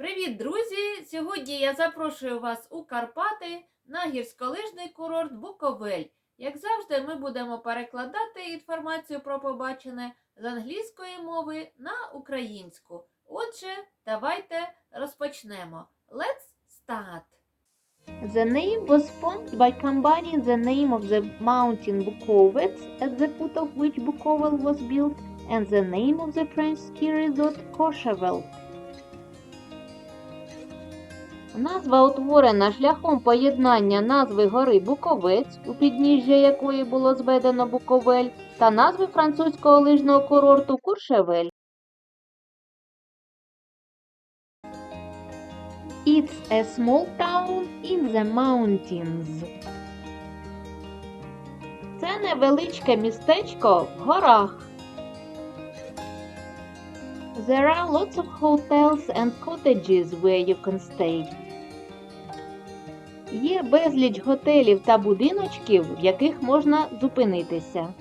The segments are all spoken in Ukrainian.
Привіт, друзі! Сьогодні я запрошую вас у Карпати на гірськолижний курорт Буковель. Як завжди, ми будемо перекладати інформацію про побачене з англійської мови на українську. Отже, давайте розпочнемо. Let's start! The name was formed by combining the name of the mountain Bukovets, at the foot of which Bukovel was built, and the name of the French ski resort Courchevel. Назва утворена шляхом поєднання назви гори Буковець, у підніжжя якої було зведено Буковель, та назви французького лижного курорту Куршевель. It's a small town in the mountains. Це невеличке містечко в горах. There are lots of hotels and cottages where you can stay. Є безліч готелів та будиночків, в яких можна зупинитися.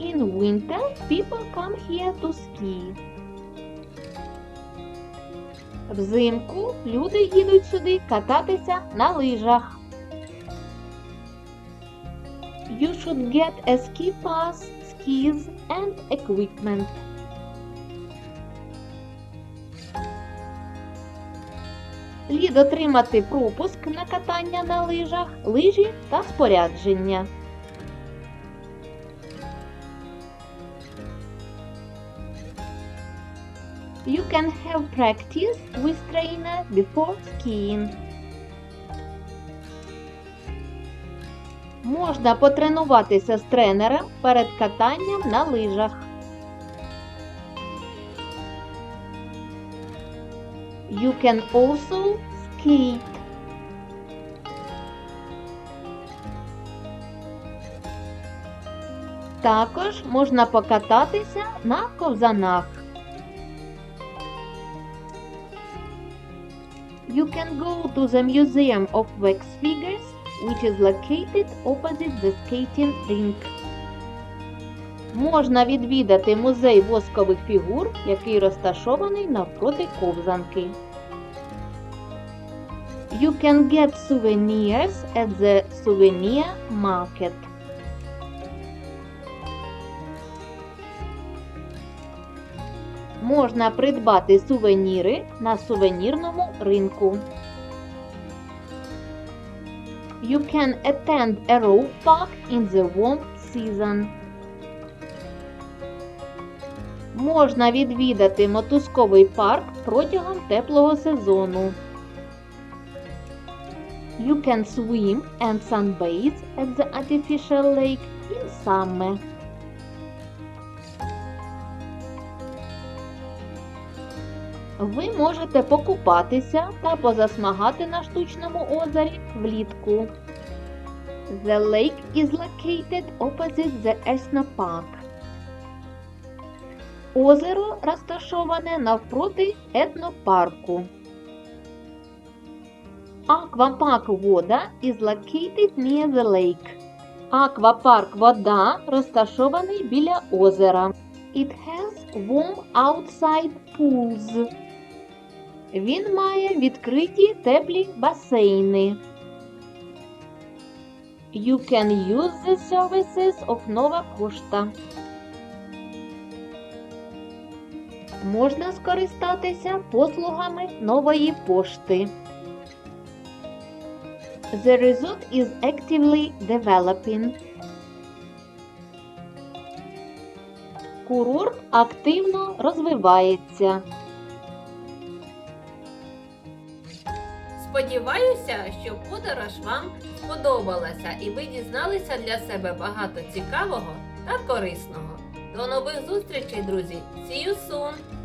In winter, people come here to ski. Взимку люди їдуть сюди кататися на лижах. Should get a ski pass, skis and equipment. Слід отримати пропуск на катання на лижах, лижі та спорядження. You can have practice with trainer before skiing. Можна потренуватися з тренером перед катанням на лижах. You can also skate. Також можна покататися на ковзанах. You can go to the Museum of Wax Figures, which is located opposite the skating rink. Можна відвідати музей воскових фігур, який розташований навпроти ковзанки. You can get souvenirs at the souvenir market. Можна придбати сувеніри на сувенірному ринку. You can attend a rope park in the warm season. Можна відвідати мотузковий парк протягом теплого сезону. You can swim and sunbathe at the artificial lake in summer. Ви можете покупатися та позасмагати на штучному озері влітку. The lake is located opposite the Esno Park. Озеро розташоване навпроти етнопарку. Аквапарк вода is located near the lake. Аквапарк вода розташований біля озера. It has warm outside pools. Він має відкриті теплі басейни. You can use the services of Nova Pošta. Можна скористатися послугами нової пошти. The resort is actively developing. Курорт активно розвивається. Сподіваюся, що подорож вам сподобалася і ви дізналися для себе багато цікавого та корисного. До нових зустрічей, друзі! See you soon!